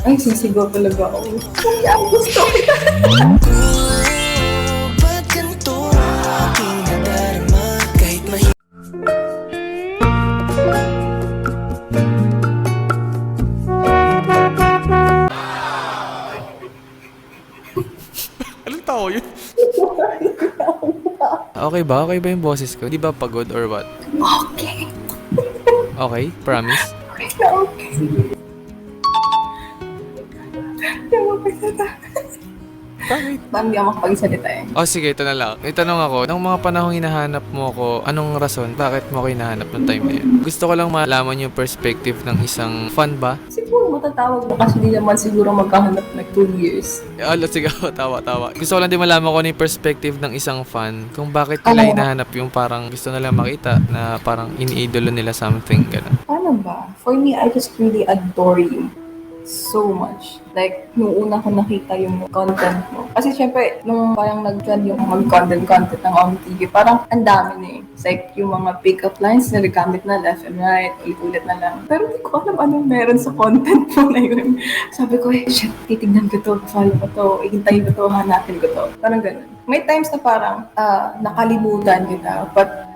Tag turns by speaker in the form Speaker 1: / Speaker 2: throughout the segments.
Speaker 1: Ay, sisigaw talaga ako. Gusto kita.
Speaker 2: Ganito ang Kahit mahirap
Speaker 3: Anong tao yun? okay ba? Okay ba yung boses ko? Di ba pagod or what?
Speaker 1: Okay.
Speaker 3: Okay? Promise?
Speaker 1: Okay. Hindi mo pagsalita.
Speaker 3: Bakit?
Speaker 1: Ma'am, hindi ako makapagsalita eh.
Speaker 3: Oh, sige, ito na lang. May tanong ako, nung mga panahong hinahanap mo ako, anong rason? Bakit mo ako hinahanap ng time na yun? Gusto ko lang malaman yung perspective ng isang fan ba?
Speaker 1: Siguro matatawag mo kasi di naman siguro magkahanap like two years.
Speaker 3: Ala, sige, tawa, tawa. Gusto ko lang din malaman ko ano yung perspective ng isang fan. Kung bakit nila
Speaker 1: Oo.
Speaker 3: hinahanap yung parang gusto nila makita na parang iniidolo nila something, gano'n.
Speaker 1: Paano ba? For me, I just really adore you so much. Like, nung una ko nakita yung content mo. Kasi syempre, nung parang nag-trend yung mag-content-content ng OMTV, parang ang dami na eh. It's like, yung mga pick-up lines na nagamit na left and right, ulit-ulit na lang. Pero hindi ko alam anong meron sa content mo na yun. Sabi ko, eh, shit, titignan ko to, follow ko to, ihintayin ko to, hanapin ko to. Parang ganun. May times na parang ah, nakalimutan kita, but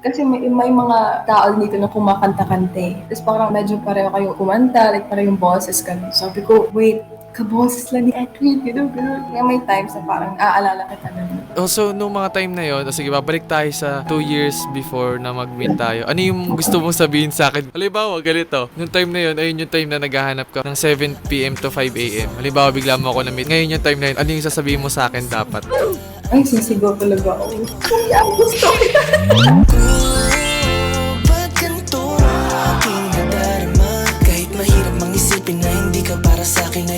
Speaker 1: kasi may, may mga tao dito na kumakanta-kanta eh. Tapos parang medyo pareho kayo kumanta, like pareho yung boses ka. Sabi ko, wait, kaboses lang ni Edwin, gano'n, gano'n. Kaya may times na parang aalala kita na.
Speaker 3: Also, nung mga time na yon, sige, babalik tayo sa two years before na mag-meet tayo. Ano yung gusto mong sabihin sa akin? Halimbawa, ganito. Nung time na yon, ayun yung time na naghahanap ka ng 7pm to 5am. Halimbawa, bigla mo ako na-meet. Ngayon yung time na yun, ano yung sasabihin mo sa akin dapat?
Speaker 1: Ay, sisigaw talaga ako. Kuya, gusto kita.
Speaker 2: ang aking